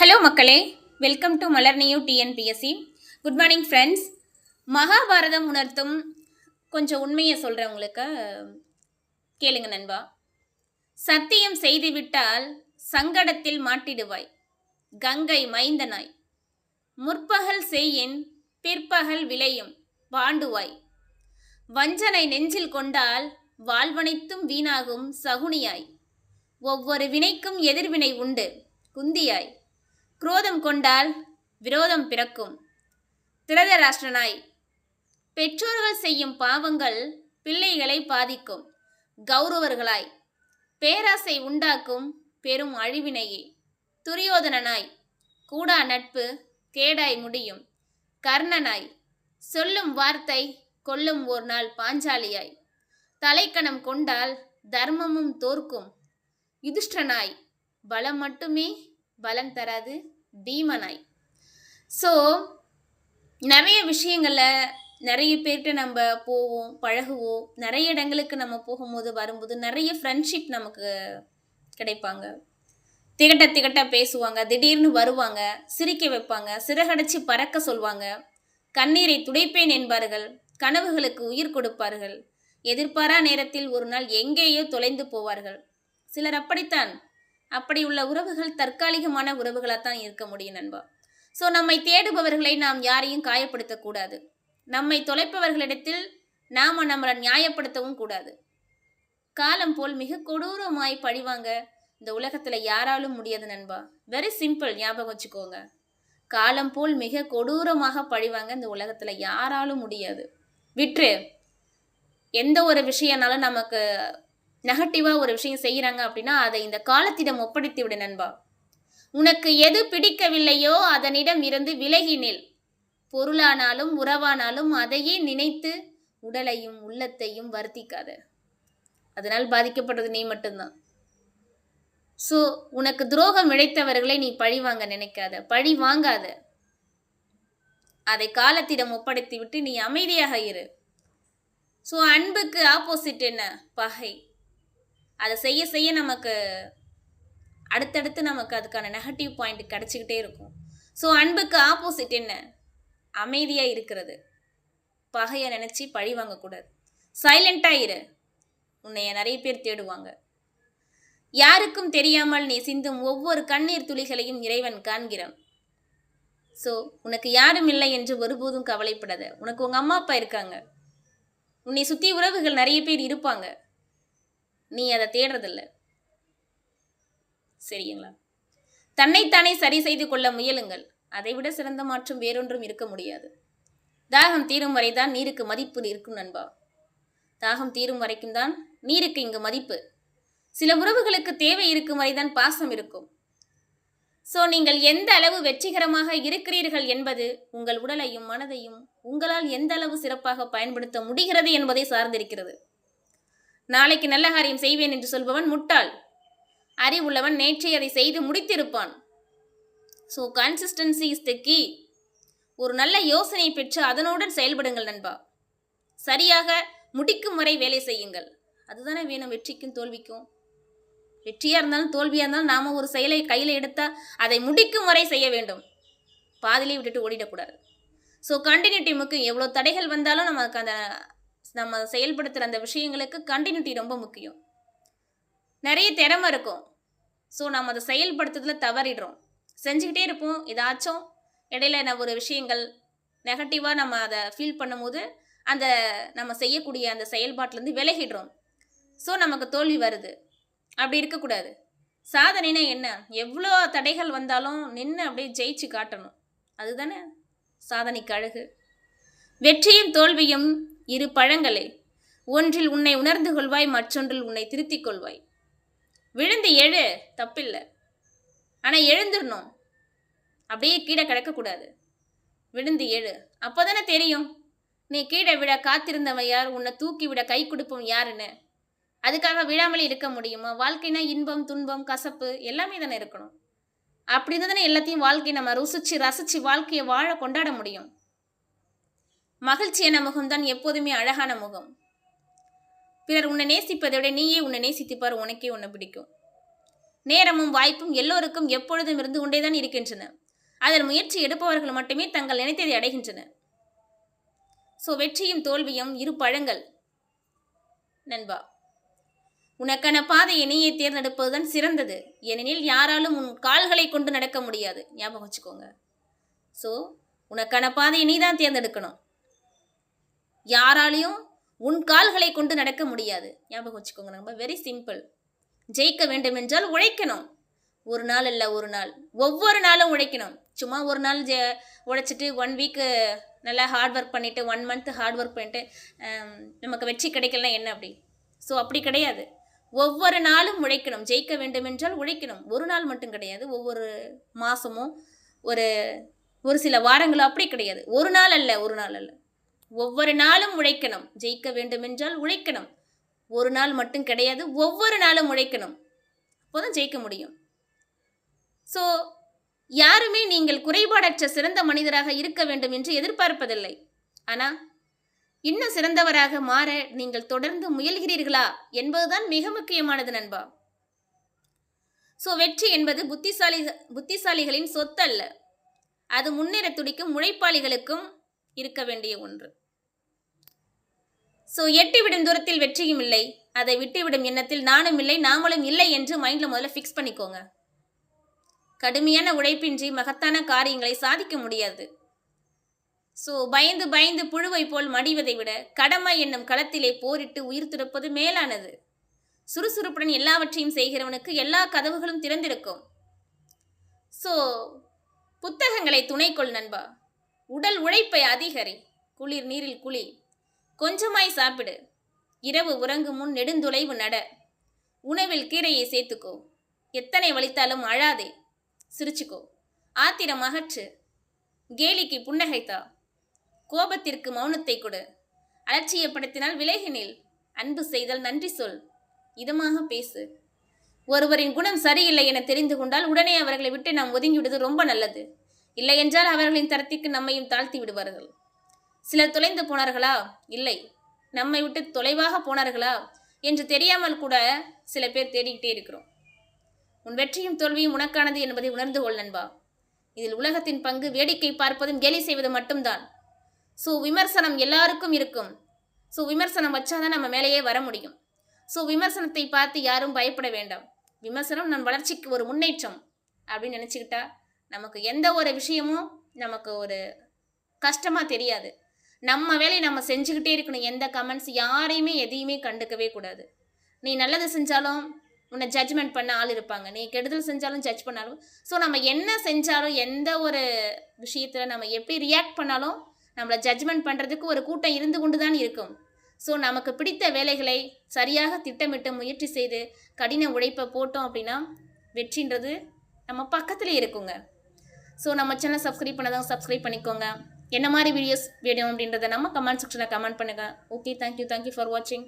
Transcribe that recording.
Hello மக்களே. Welcome to Malar new TNPSC good morning friends Mahabharatam உணர்த்தும் கொஞ்சம் உண்மையை சொல்கிறவங்களுக்கு கேளுங்க நண்பா. சத்தியம் செய்துவிட்டால் சங்கடத்தில் மாட்டிடுவாய். கங்கை மைந்தனாய். முற்பகல் செய்யின் பிற்பகல் விளையும் பாண்டுவாய் வஞ்சனை நெஞ்சில் கொண்டால் வாழ்வனைத்தும் வீணாகும் சகுனியாய். ஒவ்வொரு வினைக்கும் எதிர்வினை உண்டு குந்தியாய். குரோதம் கொண்டால் விரோதம் பிறக்கும். திருதராஷ்டிரனாய் பெற்றோர்கள் செய்யும் பாவங்கள் பிள்ளைகளை பாதிக்கும். கௌரவர்களாய் பேராசை உண்டாக்கும் பெரும் அழிவினையே. துரியோதனனாய் கூடா நட்பு கேடாய் முடியும். கர்ணனாய் சொல்லும் வார்த்தை கொல்லும் ஒரு நாள் பாஞ்சாலியாய். தலைக்கணம் கொண்டால் தர்மமும் தோற்கும். யுதிஷ்டனாய் பலம் மட்டுமே பலம் தராது. பீமனாய் ஸோ நிறைய விஷயங்களில் நிறைய பேர்கிட்ட நம்ம போவோம் பழகுவோம். நிறைய இடங்களுக்கு நம்ம போகும்போது வரும்போது நிறைய ஃப்ரெண்ட்ஷிப் நமக்கு கிடைப்பாங்க. திகட்ட திகட்ட பேசுவாங்க திடீர்னு வருவாங்க சிரிக்க வைப்பாங்க சிறகடைச்சி பறக்க சொல்வாங்க. கண்ணீரை துடைப்பேன் என்பார்கள். கனவுகளுக்கு உயிர் கொடுப்பார்கள். எதிர்பாரா நேரத்தில் ஒரு நாள் எங்கேயோ தொலைந்து போவார்கள். சிலர் அப்படித்தான். அப்படி உள்ள உறவுகள் தற்காலிகமான உறவுகளாக தான் இருக்க முடியும் நண்பா. ஸோ நம்மை தேடுபவர்களை நாம் யாரையும் காயப்படுத்தக்கூடாது நம்மை தொலைப்பவர்களிடத்தில் நாம் நம்மளை நியாயப்படுத்தவும் கூடாது. காலம் போல் மிக கொடூரமாய் பழிவாங்க இந்த உலகத்தில் யாராலும் முடியாது நண்பா. வெரி சிம்பிள் ஞாபகம் வச்சுக்கோங்க. காலம் போல் மிக கொடூரமாக பழிவாங்க இந்த உலகத்தில் யாராலும் முடியாது. விற்று எந்த ஒரு விஷயம்னாலும் நமக்கு நெகட்டிவாக ஒரு விஷயம் செய்கிறாங்க அப்படின்னா அதை இந்த காலத்திடம் ஒப்படைத்து விடு நண்பா. உனக்கு எது பிடிக்கவில்லையோ அதனிடம் இருந்து விலகி நில். பொருளானாலும் உறவானாலும் அதையே நினைத்து உடலையும் உள்ளத்தையும் வருத்திக்காத. அதனால் பாதிக்கப்படுறது நீ மட்டும்தான். ஸோ உனக்கு துரோகம் இழைத்தவர்களை நீ பழி வாங்க நினைக்காத. பழி வாங்காத. அதை காலத்திடம் ஒப்படைத்து விட்டு நீ அமைதியாக இரு. ஸோ அன்புக்கு ஆப்போசிட் என்ன? பகை. அதை செய்ய செய்ய நமக்கு அடுத்தடுத்து நமக்கு அதுக்கான நெகட்டிவ் பாயிண்ட் கிடச்சிக்கிட்டே இருக்கும். ஸோ அன்புக்கு ஆப்போசிட் என்ன? அமைதியாக இருக்கிறது. பகையை நினச்சி பழி வாங்கக்கூடாது. சைலண்ட்டாக இரு. உன்னைய நிறைய பேர் தேடுவாங்க. யாருக்கும் தெரியாமல் நீ சிந்தும் ஒவ்வொரு கண்ணீர் துளிகளையும் இறைவன் காண்கிறான். ஸோ உனக்கு யாரும் இல்லை என்று ஒருபோதும் கவலைப்படாத. உனக்கு உங்கள் அம்மா அப்பா இருக்காங்க. உன்னை சுற்றி உறவுகள் நிறைய பேர் இருப்பாங்க. நீ அதை தேடுறதில்ல. சரிங்களா? தன்னைத்தானே சரி செய்து கொள்ள முயலுங்கள். அதைவிட சிறந்த மாற்றம் வேறொன்றும் இருக்க முடியாது. தாகம் தீரும் வரைதான் நீருக்கு மதிப்பு இருக்கும் நண்பா. தாகம் தீரும் வரைக்கும் தான் நீருக்கு இங்கு மதிப்பு. சில உறவுகளுக்கு தேவை இருக்கும் வரைதான் பாசம் இருக்கும். ஸோ நீங்கள் எந்த அளவு வெற்றிகரமாக இருக்கிறீர்கள் என்பது உங்கள் உடலையும் மனதையும் உங்களால் எந்த அளவு சிறப்பாக பயன்படுத்த முடிகிறது என்பதை சார்ந்திருக்கிறது. நாளைக்கு நல்ல காரியம் செய்வேன் என்று சொல்பவன் முட்டாள். அறிவுள்ளவன் நேற்றே அதை செய்து முடித்திருப்பான். So consistency is the key ஒரு நல்ல யோசனை பெற்று அதனுடன் செயல்படுங்கள் நண்பா. சரியாக முடிக்கும் வரை வேலை செய்யுங்கள். அதுதானே வேணும் வெற்றிக்கும் தோல்விக்கும். வெற்றியாக இருந்தாலும் தோல்வியாக இருந்தாலும் நாம் ஒரு செயலை கையில் எடுத்தால் அதை முடிக்கும் வரை செய்ய வேண்டும். பாதிலே விட்டுட்டு ஓடிடக்கூடாது. ஸோ கண்டினியூட்டி முக்கியம் எவ்வளோ தடைகள் வந்தாலும் நமக்கு அந்த நம்ம செயல்படுத்துகிற அந்த விஷயங்களுக்கு கண்டினியூட்டி ரொம்ப முக்கியம். நிறைய திறமை இருக்கும். ஸோ நம்ம அதை செயல்படுத்துறதுல தவறிடுறோம். செஞ்சுக்கிட்டே இருப்போம். ஏதாச்சும் இடையில நான் ஒரு விஷயங்கள் நெகட்டிவாக நம்ம அதை ஃபீல் பண்ணும்போது அந்த நம்ம செய்யக்கூடிய அந்த செயல்பாட்டிலேருந்து விலகிடுறோம். ஸோ நமக்கு தோல்வி வருது. அப்படி இருக்கக்கூடாது. சாதனைனா என்ன? எவ்வளோ தடைகள் வந்தாலும் நின்று அப்படியே ஜெயிச்சு காட்டணும். அதுதானே? சாதனைக்கு அழகு. வெற்றியும் தோல்வியும் இரு பழங்களே. ஒன்றில் உன்னை உணர்ந்து கொள்வாய் மற்றொன்றில் உன்னை திருத்திக் கொள்வாய். விழுந்து எழு தப்பில்லை. ஆனால் எழுந்துடணும் அப்படியே கீழே கிடக்கக்கூடாது விழுந்து எழு. அப்போ தானே தெரியும். நீ கீழே விட காத்திருந்தவன் யார்? உன்னை தூக்கி விட கை கொடுப்போம் யாருன்னு. அதுக்காக விழாமலே இருக்க முடியுமா? வாழ்க்கைனா இன்பம் துன்பம் கசப்பு எல்லாமே தானே இருக்கணும். அப்படி இருந்தால் தானே எல்லாத்தையும் வாழ்க்கையை நம்ம ருசிச்சு ரசிச்சு வாழ்க்கையை வாழ கொண்டாட முடியும். மகிழ்ச்சியான முகம்தான் எப்போதுமே அழகான முகம். பிறர் உன்னை நேசிப்பதை விட நீயே உன்னை நேசித்துப்பார் உனக்கே உன்னை பிடிக்கும். நேரமும் வாய்ப்பும் எல்லோருக்கும் எப்பொழுதும் இருந்து கொண்டேதான் இருக்கின்றன. அதில் முயற்சி எடுப்பவர்கள் மட்டுமே தங்கள் நினைத்ததை அடைகின்றன. ஸோ வெற்றியும் தோல்வியும் இரு பழங்கள். நண்பா உனக்கான பாதையை நீயே தேர்ந்தெடுப்பதுதான் சிறந்தது. ஏனெனில் யாராலும் உன் கால்களை கொண்டு நடக்க முடியாது. ஞாபகம் வச்சுக்கோங்க. ஸோ உனக்கான பாதையை நீ தான் தேர்ந்தெடுக்கணும். யாராலையும் உன் கால்களை கொண்டு நடக்க முடியாது. ஞாபகம் வச்சுக்கோங்க ரொம்ப வெரி சிம்பிள் ஜெயிக்க வேண்டும் என்றால் உழைக்கணும். ஒரு நாள் இல்லை ஒரு நாள். ஒவ்வொரு நாளும் உழைக்கணும். சும்மா ஒரு நாள் ஜெ உழைச்சிட்டு ஒன் வீக்கு நல்லா ஹார்ட் ஒர்க் பண்ணிவிட்டு ஒன் மந்த் ஹார்ட் ஒர்க் பண்ணிட்டு நமக்கு வெற்றி கிடைக்கலனா என்ன அப்படி? ஸோ அப்படி கிடையாது. ஒவ்வொரு நாளும் உழைக்கணும். ஜெயிக்க வேண்டும் என்றால் உழைக்கணும். ஒரு நாள் மட்டும் கிடையாது. ஒவ்வொரு மாதமும் ஒரு ஒரு சில வாரங்களும் அப்படி கிடையாது. ஒரு நாள் அல்ல ஒரு நாள் அல்ல. ஒவ்வொரு நாளும் உழைக்கணும். ஜெயிக்க வேண்டுமென்றால் உழைக்கணும். ஒரு நாள் மட்டும் கிடையாது ஒவ்வொரு நாளும் உழைக்கணும். அப்போதான் ஜெயிக்க முடியும். ஸோ யாருமே நீங்கள் குறைபாடற்ற சிறந்த மனிதராக இருக்க வேண்டும் என்று எதிர்பார்ப்பதில்லை. ஆனால் இன்னும் சிறந்தவராக மாற நீங்கள் தொடர்ந்து முயல்கிறீர்களா என்பதுதான் மிக முக்கியமானது நண்பா. ஸோ வெற்றி என்பது புத்திசாலி புத்திசாலிகளின் சொத்து அல்ல அது முன்னேற துடிக்கும் உழைப்பாளிகளுக்கும் இருக்க வேண்டிய ஒன்று. ஸோ எட்டிவிடும் தூரத்தில் வெற்றியும் இல்லை. அதை விட்டுவிடும் எண்ணத்தில் நானும் இல்லை நாமளும் இல்லை என்று மைண்டில் முதல்ல ஃபிக்ஸ் பண்ணிக்கோங்க. கடுமையான உழைப்பின்றி மகத்தான காரியங்களை சாதிக்க முடியாது. ஸோ பயந்து பயந்து புழுவை போல் மடிவதை விட கடமை என்னும் களத்திலே போரிட்டு உயிர் துறப்பது மேலானது. சுறுசுறுப்புடன் எல்லாவற்றையும் செய்கிறவனுக்கு எல்லா கதவுகளும் திறந்திருக்கும். ஸோ புத்தகங்களை துணைக்கொள் நண்பா. உடல் உழைப்பை அதிகரி. குளிர் நீரில் குளி. கொஞ்சமாய் சாப்பிடு. இரவு உறங்கும் முன் நெடுந்துளைவு நட. உணவில் கீரையை சேர்த்துக்கோ. எத்தனை வலித்தாலும் அழாதே. சிரிச்சுக்கோ. ஆத்திரம் அகற்று. கேலிக்கு புன்னகைத்தா. கோபத்திற்கு மௌனத்தை கொடு. அலட்சியப்படுத்தினால் விலகினில் அன்பு செய்தல் நன்றி சொல். இதமாக பேசு. ஒருவரின் குணம் சரியில்லை என தெரிந்து கொண்டால் உடனே அவர்களை விட்டு நாம் ஒதுங்கி விடுவது ரொம்ப நல்லது. இல்லையென்றால் அவர்களின் தரத்திற்கு நம்மையும் தாழ்த்தி விடுவார்கள். சிலர் தொலைந்து போனார்களா? இல்லை. நம்மை விட்டு தொலைவாக போனார்களா? என்று தெரியாமல் கூட சில பேர் தேடிக்கிட்டே இருக்கிறோம். உன் வெற்றியும் தோல்வியும் உனக்கானது என்பதை உணர்ந்து கொள் நண்பா. இதில் உலகத்தின் பங்கு வேடிக்கை பார்ப்பதும் கேலி செய்வது மட்டும்தான். ஸோ விமர்சனம் எல்லாருக்கும் இருக்கும். ஸோ விமர்சனம் வச்சாதான் நம்ம மேலேயே வர முடியும். ஸோ விமர்சனத்தை பார்த்து யாரும் பயப்பட வேண்டாம். விமர்சனம் நம் வளர்ச்சிக்கு ஒரு முன்னேற்றம். அப்படின்னு நினச்சிக்கிட்டா நமக்கு எந்த ஒரு விஷயமும் நமக்கு ஒரு கஷ்டமாக தெரியாது. நம்ம வேலையை நம்ம செஞ்சுக்கிட்டே இருக்கணும். எந்த கமெண்ட்ஸ் யாரையுமே எதையுமே கண்டுக்கவே கூடாது. நீ நல்லது செஞ்சாலும் உன்னை ஜட்ஜ்மெண்ட் பண்ண ஆள் இருப்பாங்க. நீ கெடுதல் செஞ்சாலும் ஜட்ஜ் பண்ணாலும் ஸோ நம்ம என்ன செஞ்சாலும் எந்த ஒரு விஷயத்தில் நம்ம எப்படி ரியாக்ட் பண்ணாலும் நம்மளை ஜட்ஜ்மெண்ட் பண்ணுறதுக்கு ஒரு கூட்டம் இருந்து கொண்டு தான் இருக்கும். ஸோ நமக்கு பிடித்த வேலைகளை சரியாக திட்டமிட்டு முயற்சி செய்து கடின உழைப்பை போட்டோம் அப்படின்னா வெற்றின்றது நம்ம பக்கத்துலேயே இருக்குங்க. ஸோ நம்ம சேனல் சப்ஸ்கிரைப் பண்ணதாங்க சப்ஸ்கிரைப் பண்ணிக்கோங்க. என்ன மாதிரி வீடியோஸ் வேணும் அப்படின்றத நம்ம கமெண்ட் செக்ஷனில் கமெண்ட் பண்ணுங்கள் ஓகே தேங்க்யூ தேங்க்யூ ஃபார் வாட்சிங்